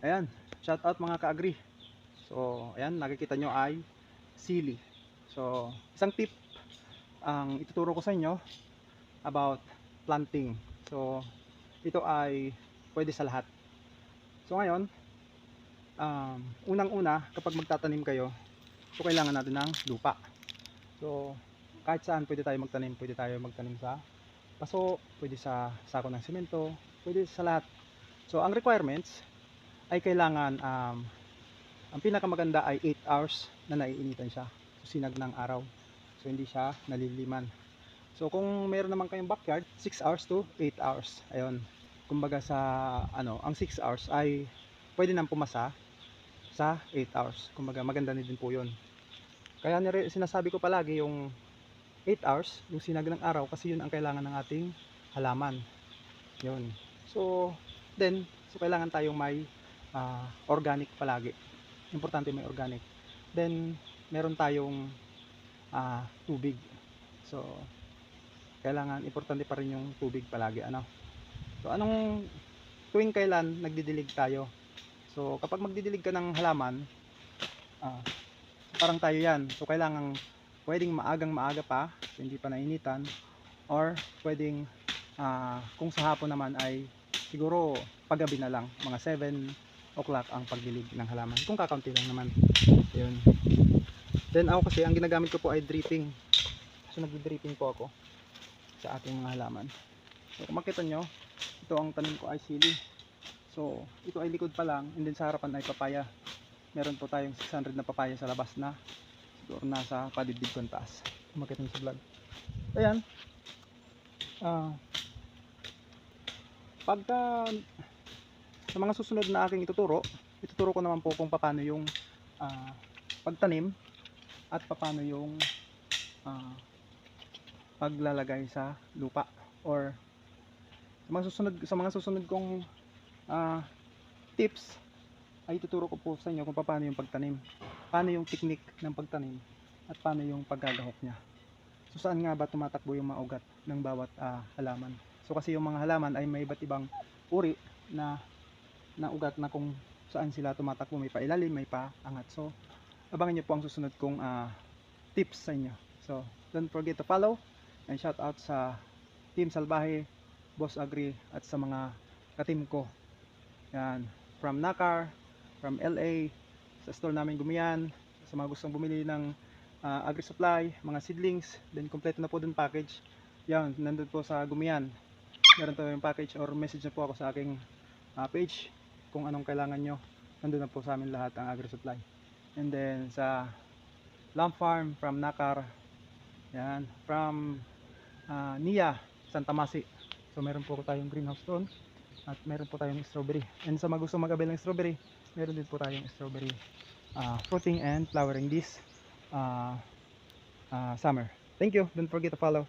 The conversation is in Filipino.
Ayan, shout out mga ka-agri. So, ayan, nakikita nyo ay sili. So, isang tip ang ituturo ko sa inyo about planting. So, ito ay pwede sa lahat. So, ngayon, um, unang-una, kapag magtatanim kayo, so kailangan natin ng lupa. So, kahit saan pwede tayo magtanim. Pwede tayo magtanim sa paso, pwede sa sako ng simento, pwede sa lahat. So, ang requirements ay kailangan um, ang pinakamaganda ay 8 hours na naiinitan siya. Sinag ng araw. So, hindi siya naliliman. So, kung meron naman kayong backyard, 6 hours to 8 hours. Ayun. Kumbaga sa, ano, ang 6 hours ay pwede nang pumasa sa 8 hours. Kumbaga, maganda din po yun. Kaya sinasabi ko palagi yung 8 hours, yung sinag ng araw, kasi yun ang kailangan ng ating halaman. Yun. So, then, so kailangan tayong may ah, organic palagi. Importante may organic. Then, meron tayong ah, tubig. So, kailangan, importante pa rin yung tubig palagi. Ano? So, anong tuwing kailan nagdidilig tayo? So, kapag magdidilig ka ng halaman, ah, parang tayo yan. So, kailangan pwedeng maagang maaga pa, hindi pa nainitan, or pwedeng ah, kung sa hapon naman ay siguro paggabi na lang, mga 7 o'clock ang pagdilig ng halaman. Kung kakaunti lang naman. Yun. Then ako kasi, ang ginagamit ko po ay dripping. So nagdi-dripping po ako sa ating mga halaman. So kung makita nyo, ito ang tanim ko ay sili. So ito ay likod pa lang, and then sa harapan ay papaya. Meron po tayong 600 na papaya sa labas na siguro nasa padibdib ko taas. Kung makita nyo sa vlog. Ayan. Ah, pagka sa mga susunod na aking ituturo, ituturo ko naman po kung paano yung ah, pagtanim at paano yung ah, paglalagay sa lupa or sa mga susunod sa mga susunod kong ah, tips ay ituturo ko po sa inyo kung paano yung pagtanim paano yung technique ng pagtanim at paano yung paggagahok niya. So saan nga ba tumatakbo yung mga ugat ng bawat ah, halaman? So kasi yung mga halaman ay may iba't ibang uri na na ugat na kung saan sila tumatakbo. May pailalim may paangat. So abangan niyo po ang susunod kong ah, tips sa inyo. So don't forget to follow and shout out sa Team Salbahe Boss Agri at sa mga katim ko. Yan. From Nakar from LA sa store namin Gumiyan. Sa mga gustong bumili ng ah, agri supply mga seedlings then kompleto na po dun package. Yan nandun po sa Gumiyan. Meron tayong package or message na po ako sa aking ah, page kung anong kailangan nyo nandun na po sa amin lahat ang agri supply. And then sa lamb farm from Nakar yan from ah, Nia Santa Masi. So meron po tayong greenhouse doon at meron po tayong strawberry. And sa mga gusto mag-avail ng strawberry meron din po tayong strawberry ah, fruiting and flowering this ah, ah, summer. Thank you. Don't forget to follow